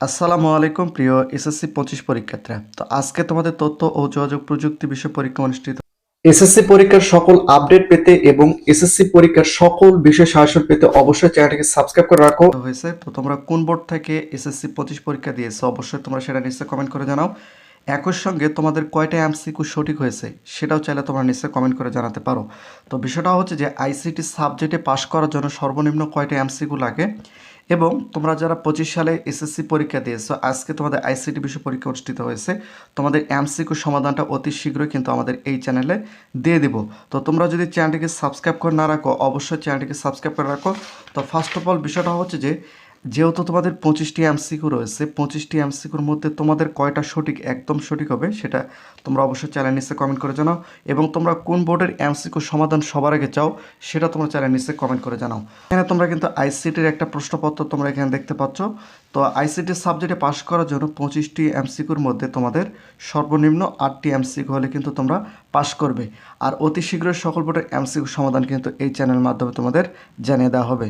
আসসালামু আলাইকুম প্রিয় এসএসসি পঁচিশ পরীক্ষার্থীরা। তো আজকে তোমাদের তথ্য ও যোগাযোগ প্রযুক্তি বিষয় পরীক্ষা অনুষ্ঠিত এসএসসি পরীক্ষার সকল আপডেট পেতে এবং এসএসসি পরীক্ষার সকল বিষয় সাহায্য পেতে অবশ্যই চ্যানেলটিকে সাবস্ক্রাইব করে রাখো। হয়েছে তো তোমরা কোন বোর্ড থেকে এসএসসি পঁচিশ পরীক্ষা দিয়েছ অবশ্যই তোমরা সেটা নিশ্চয়ই কমেন্ট করে জানাও। একই সঙ্গে তোমাদের কয়টা এমসিকিউ সঠিক হয়েছে সেটাও চাইলে তোমরা নিশ্চয়ই কমেন্ট করে জানাতে পারো। তো বিষয়টা হচ্ছে যে আইসিটি সাবজেক্টে পাশ করার জন্য সর্বনিম্ন কয়টা এমসিকিউ লাগে এবং তোমরা যারা পঁচিশ সালে এসএসসি পরীক্ষা দিয়েছ, আজকে তোমাদের আইসিটি বিষয় পরীক্ষা অনুষ্ঠিত হয়েছে, তোমাদের এমসিকিউ সমাধানটা অতি শীঘ্রই কিন্তু আমাদের এই চ্যানেলে দিয়ে দিব। তো তোমরা যদি চ্যানেলটিকে সাবস্ক্রাইব করে না রাখো, অবশ্যই চ্যানেলটিকে সাবস্ক্রাইব করে রাখো। তো ফার্স্ট অফ অল বিষয়টা হচ্ছে যে যেহেতু তোমাদের পঁচিশটি এমসিকিউ রয়েছে, পঁচিশটি এমসিকিউর মধ্যে তোমাদের কয়টা সঠিক, একদম সঠিক হবে সেটা তোমরা অবশ্যই চ্যানেল নিচে কমেন্ট করে জানাও এবং তোমরা কোন বোর্ডের এমসিকিউ সমাধান সবার আগে চাও সেটা তোমরা চ্যানেল নিচে কমেন্ট করে জানাও। এখানে তোমরা কিন্তু আইসিটির একটা প্রশ্নপত্র তোমরা এখানে দেখতে পাচ্ছ। তো আইসিটি সাবজেক্টে পাশ করার জন্য পঁচিশটি এমসিকিউর মধ্যে তোমাদের সর্বনিম্ন আটটি এমসিকিউ হলে কিন্তু তোমরা পাশ করবে। আর অতি শীঘ্রই সকল বোর্ডের এমসিকিউ সমাধান কিন্তু এই চ্যানেলের মাধ্যমে তোমাদের জানিয়ে দেওয়া হবে।